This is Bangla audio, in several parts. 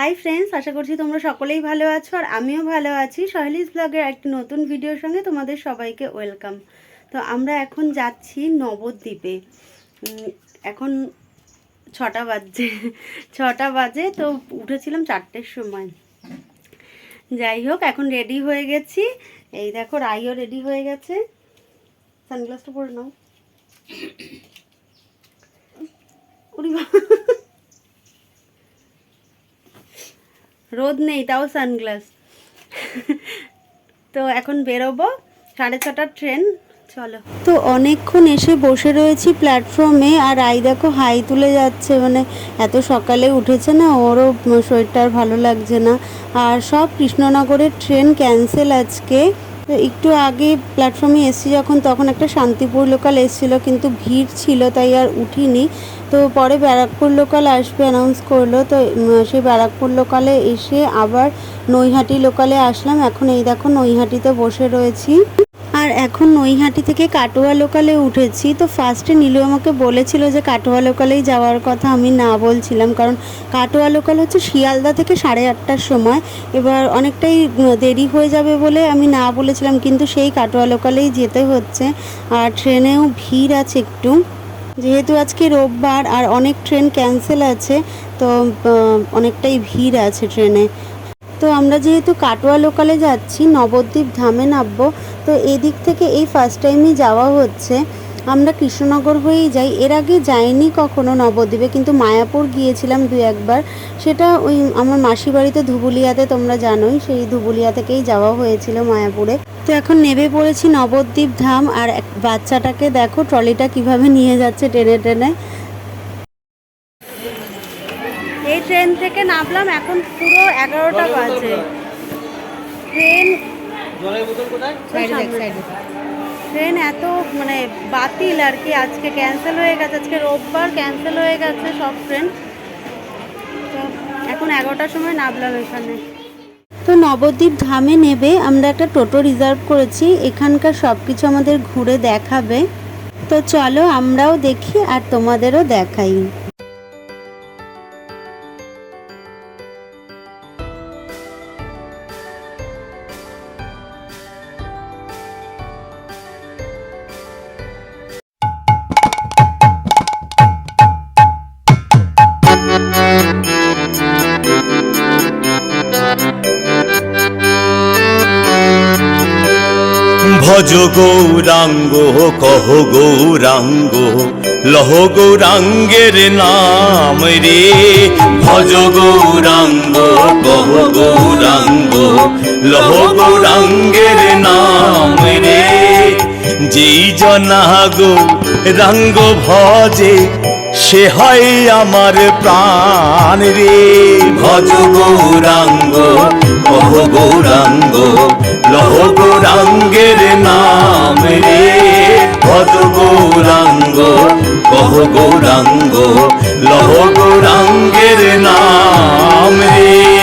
হাই ফ্রেন্ডস আশা করছি তোমরা সকলেই ভালো আছো আর আমিও ভালো আছি। সহেলিস ব্লগের একটি নতুন ভিডিওর সঙ্গে তোমাদের সবাইকে ওয়েলকাম। তো আমরা এখন যাচ্ছি নবদ্বীপে। এখন ছটা বাজে ছটা বাজে, তো উঠেছিলাম চারটের সময়। যাই হোক, এখন রেডি হয়ে গেছি। এই দেখো, রাইও রেডি হয়ে গেছে। সানগ্লাসটা পরে নাও ওরে বাবা। রোদ নেই, তাও সানগ্লাস। তো এখন বেরোবো, সাড়ে ছটার ট্রেন, চলো। তো অনেকক্ষণ এসে বসে রয়েছি প্ল্যাটফর্মে, আর আই দেখো হাই তুলে যাচ্ছে মানে এত সকালে উঠেছে না, ওরও শরীরটা আর ভালো লাগছে না। আর সব কৃষ্ণনগরের ট্রেন ক্যান্সেল আজকে। তো একটু আগে প্ল্যাটফর্মে এসছি যখন, তখন একটা শান্তিপুর লোকাল এসেছিল, কিন্তু ভিড় ছিল, তাই আর উঠিনি। তো পরে ব্যারাকপুর লোকাল আসবে অ্যানাউন্স করল। তো সেই ব্যারাকপুর লোকালে এসে আবার নৈহাটি লোকালে আসলাম। এখন এই দেখো, নৈহাটিতে বসে রয়েছি। আর এখন নৈহাটি থেকে কাটোয়া লোকালে উঠেছি। তো ফার্স্টে নীলু আমাকে বলেছিল যে কাটোয়া লোকালেই যাওয়ার কথা আমি না বলছিলাম। কারণ কাটোয়া লোকাল হচ্ছে শিয়ালদা থেকে সাড়ে আটটার সময়। এবার অনেকটাই দেরি হয়ে যাবে বলে আমি না বলেছিলাম, কিন্তু সেই কাটোয়া লোকালেই যেতে হচ্ছে। আর ট্রেনেও ভিড় আছে একটু। যেহেতু আজকে রোববার আর অনেক ট্রেন ক্যান্সেল আছে, তো অনেকটাই ভিড় আছে ট্রেনে। তো আমরা যেহেতু কাটোয়া লোকালে যাচ্ছি, নবদ্বীপ ধামে নামবো, তো এদিক থেকে এই ফার্স্ট টাইমই যাওয়া হচ্ছে। আমরা কৃষ্ণনগর হয়েই যাই। এর আগে যাইনি কখনো নবদ্বীপে, কিন্তু মায়াপুর গিয়েছিলাম দু একবার। সেটা ওই আমার মাসি বাড়িতে ধুবুলিয়াতে, তোমরা জানোই, সেই ধুবুলিয়া থেকেই যাওয়া হয়েছিল মায়াপুরে। তো এখন নেমে পড়েছি নবদ্বীপ ধাম, আর এক বাচ্চাটাকে দেখো, ট্রলিটা কীভাবে নিয়ে যাচ্ছে টেনে টেনে এই ট্রেন থেকে নামলাম এখন পুরো এগারোটা বাজে। ট্রেন ট্রেন এত মানে বাতিল আর কি আজকে ক্যান্সেল হয়ে গেছে আজকে রোববার ক্যান্সেল হয়ে গেছে সব ট্রেন তো এখন এগারোটার সময় নামলাম এখানে। তো নবদ্বীপ ধামে নেবে আমরা একটা টোটো রিজার্ভ করেছি এখানকার সব কিছু আমাদের ঘুরে দেখাবে। তো চলো আমরাও দেখি আর তোমাদেরও দেখাই। ভজ গৌরাঙ্গ কহ গৌরাঙ্গ, লহ গৌরাঙ্গের নাম রে। ভজ গৌরাঙ্গ, কহ গৌরাঙ্গ, লহ গৌরাঙ্গের নাম রে। যেই জনা গৌরাঙ্গ ভজে, সে হয় আমার প্রাণ রে। ভজ গৌরাঙ্গ, কহ গৌরাঙ্গ লহ গৌরাঙ্গের নাম রে ভজ গৌরাঙ্গ কহ গৌরাঙ্গ লহ গৌরাঙ্গের নাম রে।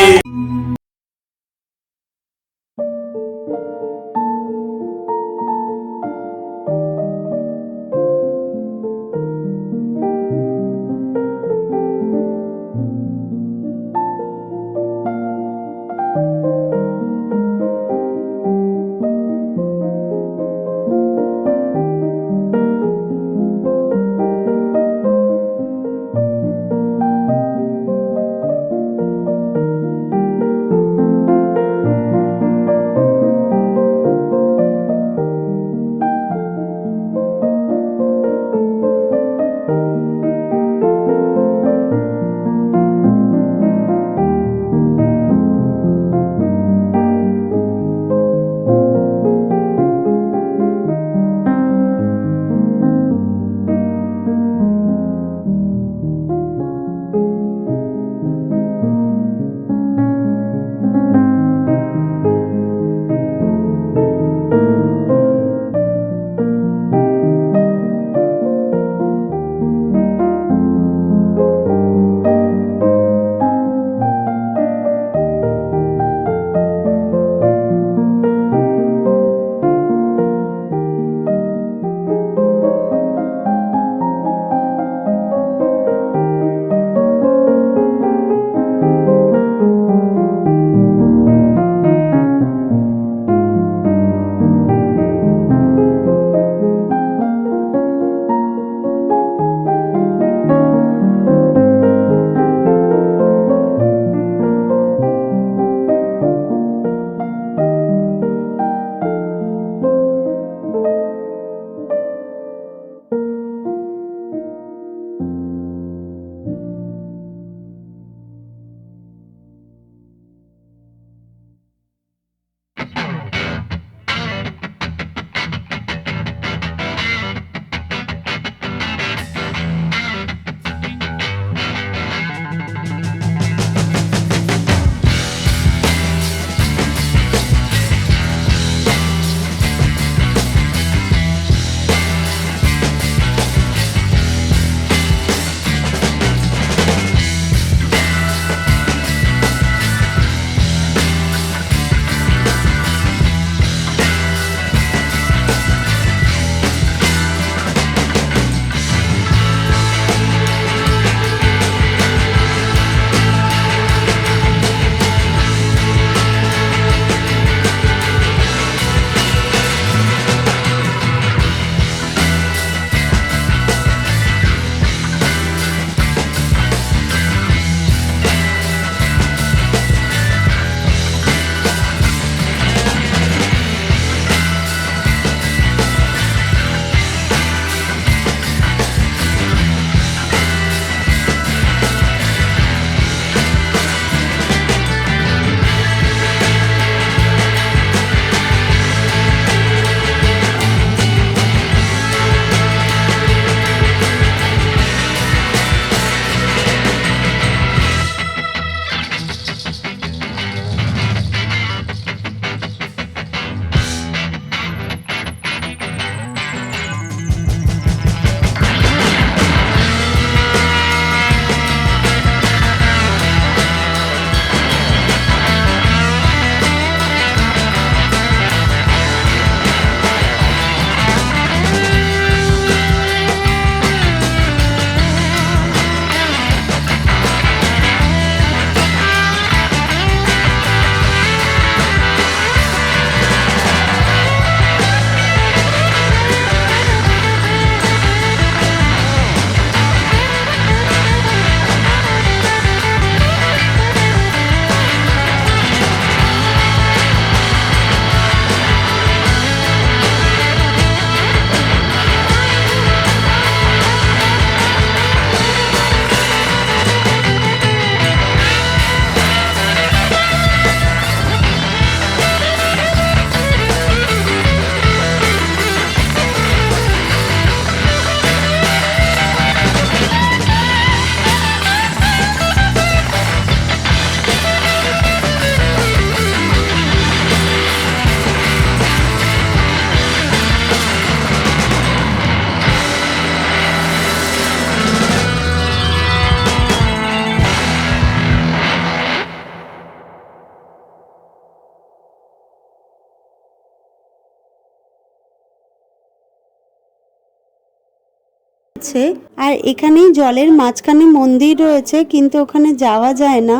করছে আর এখানেই জলের মাঝখানে মন্দির রয়েছে কিন্তু ওখানে যাওয়া যায় না।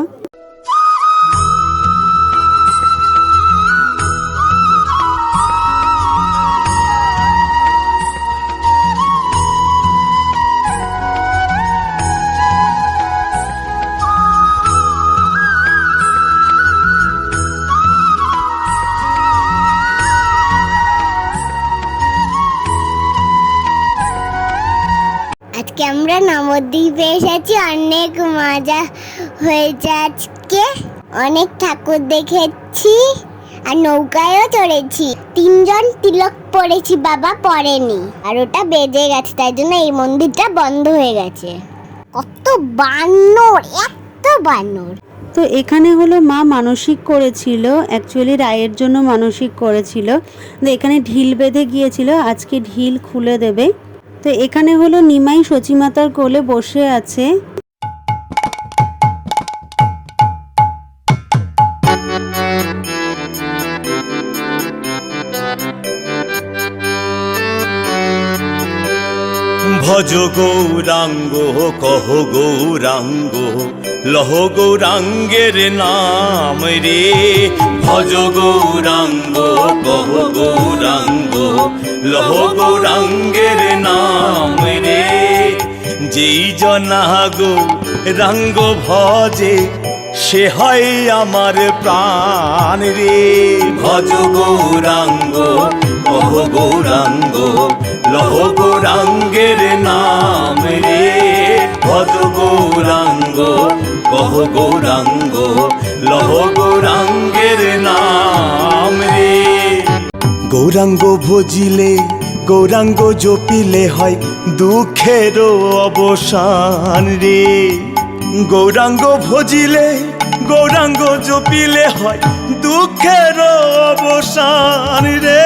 নবদ্বীপে এসেছি অনেক মজা হয়েছে আজকে। অনেক ঠাকুর দেখেছি আর নৌকায়ও চড়েছি। তিনজন তিলক পড়েছি, বাবা পড়েনি। আর ওটা বেজে গেছে, তাই জন্য এই মন্দিরটা বন্ধ হয়ে গেছে। কত বানর, এত বানর। তো এখানে হলো মা মানসিক করেছিল অ্যাকচুয়ালি রায়ের জন্য মানসিক করেছিল। তো এখানে ঢিল বেঁধে গিয়েছিল, আজকে ঢিল খুলে দেবে। তো এখানে হলো নিমাই সচিমাতার কোলে বসে আছে। ভজ গৌরাঙ্গ কহ গৌরাঙ্গ লহ গৌরাঙ্গের নাম রে, ভজ গৌরাঙ্গ, কহ গৌরাঙ্গ। লহ গৌরাঙ্গের নাম রে, যেই জনা গৌরাঙ্গ ভজে, সে হয় আমার প্রাণ রে। ভজ গৌরাঙ্গ, কহ গৌরাঙ্গ, লহ গৌরাঙ্গের নাম রে। ভজ গৌরাঙ্গ কহ গৌরাঙ্গ, লহ গৌরাঙ্গের নাম রে। গৌরাঙ্গ ভজিলে, গৌরাঙ্গ জপিলে হয় দুঃখেরও অবসান রে। গৌরাঙ্গ ভজিলে, গৌরাঙ্গ জপিলে হয় দুঃখের অবসান রে।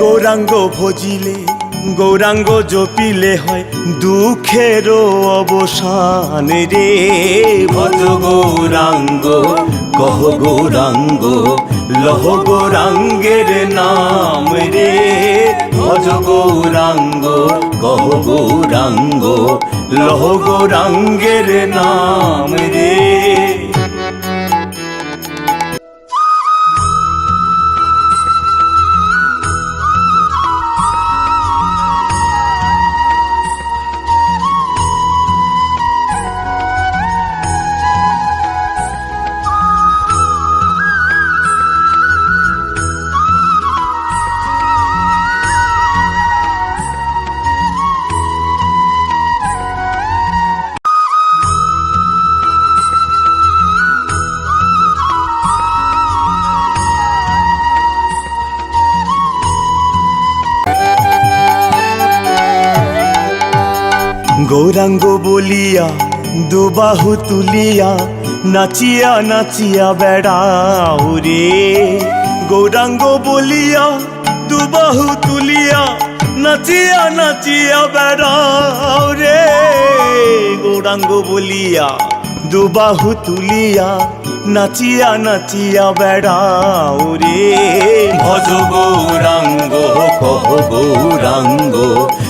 গৌরাঙ্গ ভজিলে গৌরাঙ্গ জপিলে হয় দুঃখের অবসান রে। ভজ গৌরাঙ্গ, কহ গৌরাঙ্গ, লহ গৌরাঙ্গের নাম রে। ভজ গৌরাঙ্গ, কহ গৌরাঙ্গ, লহ গৌরাঙ্গের নাম রে। বলিয়া, দুবাহু তুলিয়া, নাচিয়া নাচিয়া বেড়াও রে গৌরাঙ্গ বলিয়া, দুবাহু তুলিয়া, নাচিয়া নাচিয়া বেড়াও রে গৌরাঙ্গ বলিয়া, দুবাহু তুলিয়া, নাচিয়া নাচিয়া বেড়াও রে ভজ গৌরাঙ্গ, কহ গৌরাঙ্গ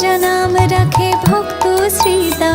राजा नाम रखे भक्तो श्रीता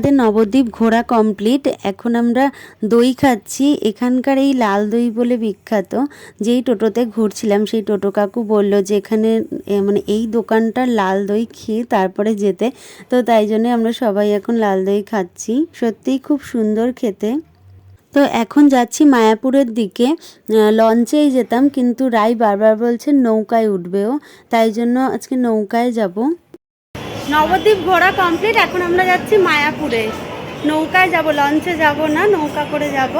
আমাদের নবদ্বীপ ঘোরা কমপ্লিট এখন আমরা দই খাচ্ছি। এখানকার এই লাল দই বলে বিখ্যাত। যেই টোটোতে ঘুরছিলাম, সেই টোটো কাকু বলল যে, এখানে মানে এই দোকানটার লাল দই খেয়ে তারপরে যেতে। তো তাই জন্য আমরা সবাই এখন লাল দই খাচ্ছি। সত্যিই খুব সুন্দর খেতে। তো এখন যাচ্ছি মায়াপুরের দিকে। লঞ্চেই যেতাম, কিন্তু রাই বারবার বলছে, নৌকায় উঠবেও তাই জন্য আজকে নৌকায় যাব। নবদ্বীপ ঘোরা কমপ্লিট এখন আমরা যাচ্ছি মায়াপুরে। নৌকায় যাব লঞ্চে যাব না, নৌকা করে যাব।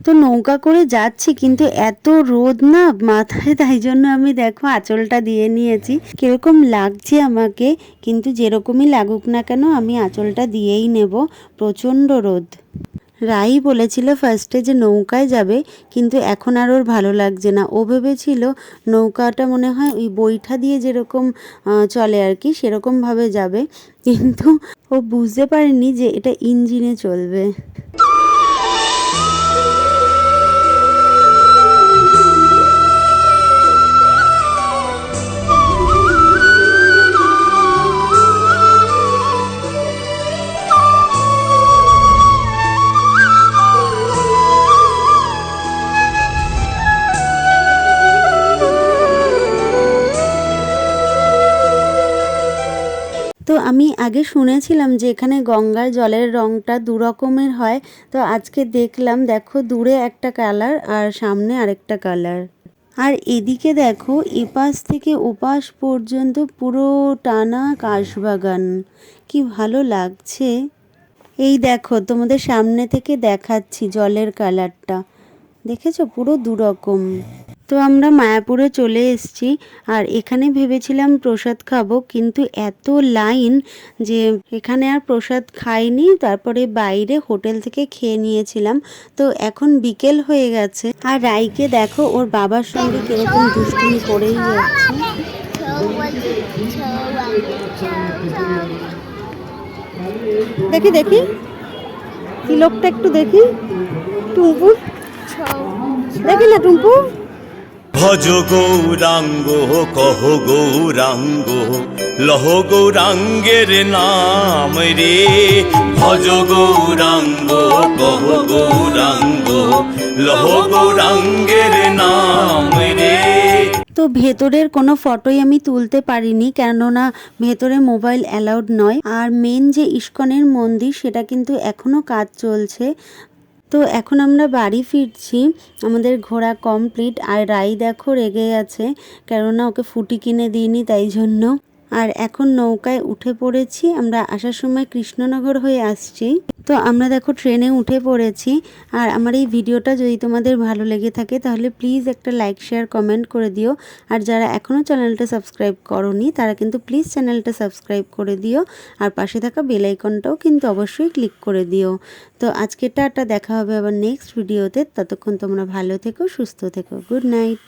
তো নৌকা করে যাচ্ছি, কিন্তু এত রোদ না মাথায়, তাই জন্য আমি দেখো আঁচলটা দিয়ে নিয়েছি। কীরকম লাগছে আমাকে, কিন্তু যেরকমই লাগুক না কেন, আমি আঁচলটা দিয়েই নেব। প্রচণ্ড রোদ। রাই বলেছিল ফার্স্টে যে নৌকায় যাবে, কিন্তু এখন আর ওর ভালো লাগছে না। ও ভেবেছিল নৌকাটা মনে হয় ওই বৈঠা দিয়ে যেরকম চলে আর কি সেরকমভাবে যাবে। কিন্তু ও বুঝতে পারেনি যে এটা ইঞ্জিনে চলবে। তো আমি আগে শুনেছিলাম যে এখানে গঙ্গার জলের রঙটা দু রকমের হয়। তো আজকে দেখলাম, দেখো দূরে একটা কালার আর সামনে আরেকটা কালার। আর এদিকে দেখো, এপাশ থেকে ওপাশ পর্যন্ত পুরো টানা কাশবাগান। কি ভালো লাগছে। এই দেখো, তোমাদের সামনে থেকে দেখাচ্ছি জলের কালারটা। দেখেছ? পুরো দুরকম তো আমরা মায়াপুরে চলে এসেছি আর এখানে ভেবেছিলাম প্রসাদ খাব, কিন্তু এত লাইন যে এখানে আর প্রসাদ খাইনি, তারপরে বাইরে হোটেল থেকে খেয়ে নিয়েছিলাম। তো এখন বিকেল হয়ে গেছে। আর রাইকে দেখো, ওর বাবার সঙ্গে কীরকম দুষ্টুমি করেই যাচ্ছে। দেখি দেখি। তিলকটা একটু দেখি। টুম্পু? দেখি না, টুম্পু? ভজ গৌরাঙ্গ, কহ গৌরাঙ্গ, লহ গৌরাঙ্গের নাম রে। ভজ গৌরাঙ্গ, কহ গৌরাঙ্গ, লহ গৌরাঙ্গের নাম রে। তো ভেতরের কোনো ফটোই আমি তুলতে পারিনি, কেননা ভেতরে মোবাইল অ্যালাউড নয়। আর মেন যে ইস্কনের মন্দির, সেটা কিন্তু এখনও কাজ চলছে। তো এখন আমরা বাড়ি ফিরছি। আমাদের ঘোরা কমপ্লিট আর রাই দেখো রেগে আছে কেননা ওকে ফুটি কিনে দিইনি তাই জন্য। আর এখন নৌকায় উঠে পড়েছি। আমরা আসার সময় কৃষ্ণনগর হয়ে আসছি। তো আমরা দেখো ট্রেনে উঠে পড়েছি। আর আমার এই ভিডিওটা যদি তোমাদের ভালো লেগে থাকে, তাহলে প্লিজ একটা লাইক, শেয়ার, কমেন্ট করে দিও। আর যারা এখনও চ্যানেলটা সাবস্ক্রাইব করনি, তারা কিন্তু প্লিজ চ্যানেলটা সাবস্ক্রাইব করে দিও। আর পাশে থাকা বেল আইকনটাও কিন্তু অবশ্যই ক্লিক করে দিও। তো আজকে টাটা, দেখা হবে আবার নেক্সট ভিডিওতে। ততক্ষণ তোমরা ভালো থেকো, সুস্থ থেকো। Good night.